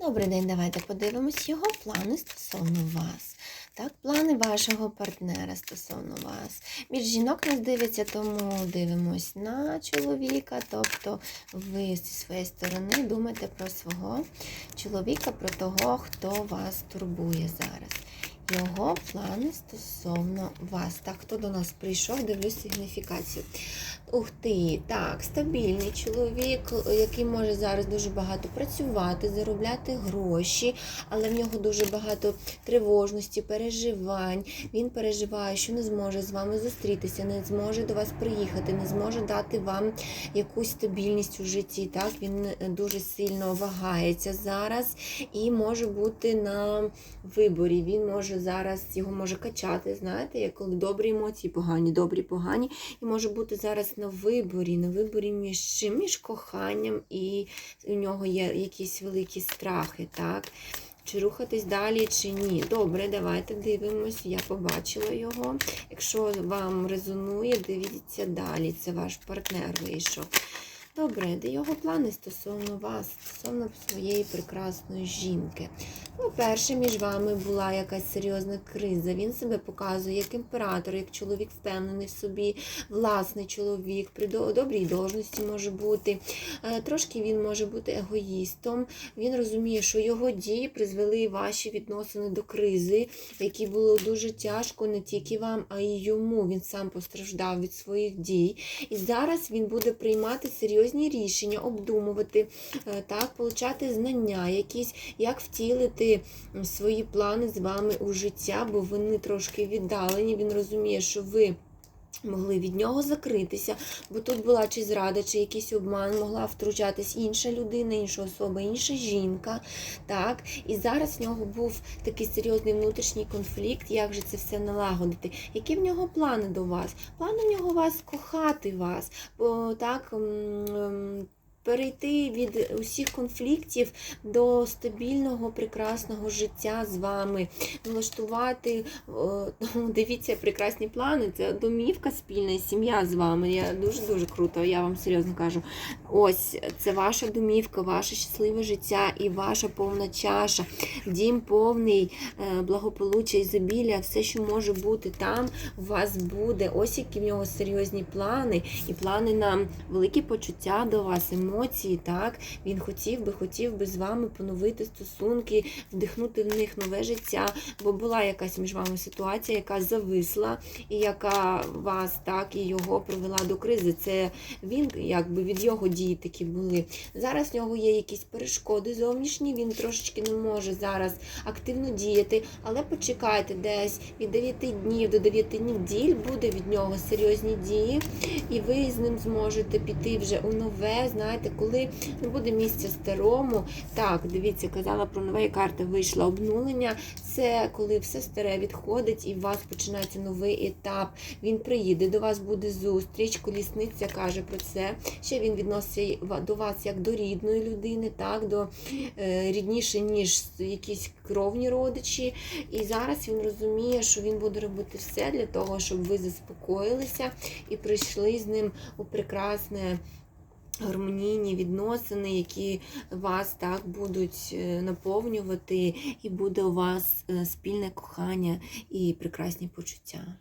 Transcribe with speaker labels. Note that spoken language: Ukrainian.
Speaker 1: Добрий день, давайте подивимось його плани стосовно вас. Так, плани вашого партнера стосовно вас. Більш жінок нас дивиться, тому дивимось на чоловіка. Тобто ви зі своєї сторони думаєте про свого чоловіка, про того, хто вас турбує зараз. Його плани стосовно вас. Так, хто до нас прийшов, дивлюсь сигніфікацію. Ух ти, так, стабільний чоловік, який може зараз дуже багато працювати, заробляти гроші, але в нього дуже багато тривожності, переживань. Він переживає, що не зможе з вами зустрітися, не зможе до вас приїхати, не зможе дати вам якусь стабільність у житті. Так, він дуже сильно вагається зараз і може бути на виборі. Він може зараз його може качати. Знаєте, як добрі емоції, погані, добрі, погані, і може бути зараз на виборі, на виборі між чим? Між коханням і у нього є якісь великі страхи, так? Чи рухатись далі, чи ні. Добре, давайте дивимось. Я побачила його. Якщо вам резонує, дивіться далі. Це ваш партнер вийшов. Добре, де його плани стосовно вас, стосовно своєї прекрасної жінки. По-перше, між вами була якась серйозна криза. Він себе показує як імператор, як чоловік впевнений в собі, власний чоловік, при добрій должності може бути. Е, Трошки він може бути егоїстом. Він розуміє, що його дії призвели ваші відносини до кризи, які було дуже тяжко не тільки вам, а й йому. Він сам постраждав від своїх дій. І зараз він буде приймати серйозні рішення, обдумувати, е, так, получати знання, якісь, як втілити свої плани з вами у життя, бо вони трошки віддалені. Він розуміє, що ви. Могли від нього закритися, бо тут була чи зрада, чи якийсь обман, могла втручатись інша людина, інша особа, інша жінка. Так? І зараз в нього був такий серйозний внутрішній конфлікт, як же це все налагодити. Які в нього плани до вас? Плани в нього вас кохати вас, бо так. Перейти від усіх конфліктів до стабільного, прекрасного життя з вами, влаштувати, о, дивіться, прекрасні плани. Це домівка спільна, сім'я з вами. Я дуже дуже круто, я вам серйозно кажу. Ось це ваша домівка, ваше щасливе життя і ваша повна чаша, дім повний е, благополуччя, ізобілля, все, що може бути там, у вас буде. Ось які в нього серйозні плани, і плани на великі почуття до вас, емоції. Так, він хотів би, хотів би з вами поновити стосунки, вдихнути в них нове життя, бо була якась між вами ситуація, яка зависла, і яка вас так і його привела до кризи. Це він, якби від його дії такі були. Зараз в нього є якісь перешкоди зовнішні, він трошечки не може зараз активно діяти, але почекайте десь від 9 днів до 9 неділь буде від нього серйозні дії, і ви з ним зможете піти вже у нове. Знаєте, коли не буде місця старому. Так, дивіться, казала про нове і карта вийшла обнулення. Це коли все старе відходить і у вас починається новий етап. Він приїде, до вас буде зустріч, колісниця каже про це. Ще він відноситься до вас як до рідної людини, так, до е, рідніше, ніж якісь кровні родичі. І зараз він розуміє, що він буде робити все для того, щоб ви заспокоїлися і прийшли з ним у прекрасне. Гармонійні відносини, які вас так будуть е, наповнювати, і буде у вас е, спільне кохання і прекрасні почуття.